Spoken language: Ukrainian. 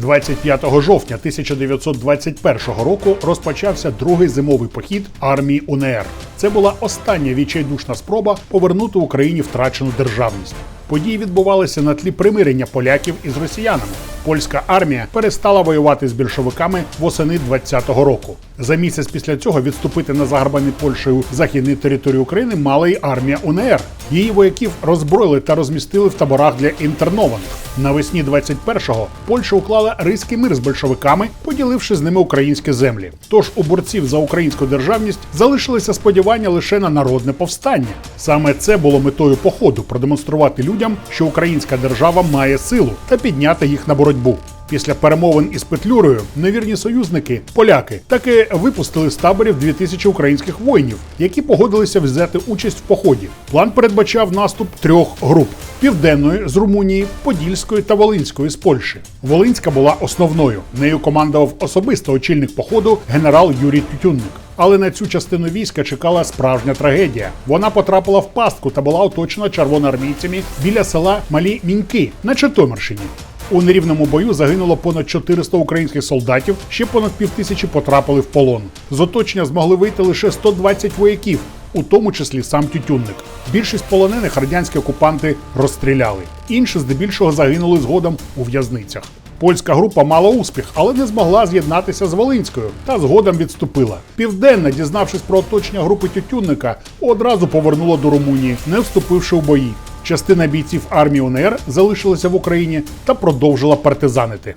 25 жовтня 1921 року розпочався другий зимовий похід армії УНР. Це була остання відчайдушна спроба повернути Україні втрачену державність. Події відбувалися на тлі примирення поляків із росіянами. Польська армія перестала воювати з більшовиками восени 20-го року. За місяць після цього відступити на загарбані Польщею західні території України мала й армія УНР. Її вояків роззброїли та розмістили в таборах для інтернованих. Навесні 21-го Польща уклала ризький мир з большевиками, поділивши з ними українські землі. Тож у борців за українську державність залишилися сподівання лише на народне повстання. Саме це було метою походу продемонструвати людям, що українська держава має силу та підняти їх на боротьбу. Після перемовин із Петлюрою невірні союзники, поляки, таки випустили з таборів 2000 українських воїнів, які погодилися взяти участь в поході. План передбачав наступ трьох груп: південної з Румунії, Подільської та Волинської з Польщі. Волинська була основною. Нею командував особисто очільник походу генерал Юрій Тютюнник. Але на цю частину війська чекала справжня трагедія. Вона потрапила в пастку та була оточена червоноармійцями біля села Малі Міньки на Житомирщині. У нерівному бою загинуло понад 400 українських солдатів, ще понад півтисячі потрапили в полон. З оточення змогли вийти лише 120 вояків, у тому числі сам Тютюнник. Більшість полонених радянські окупанти розстріляли. Інші здебільшого загинули згодом у в'язницях. Польська група мала успіх, але не змогла з'єднатися з Волинською та згодом відступила. Південна, дізнавшись про оточення групи Тютюнника, одразу повернула до Румунії, не вступивши в бої. Частина бійців армії УНР залишилася в Україні та продовжила партизанити.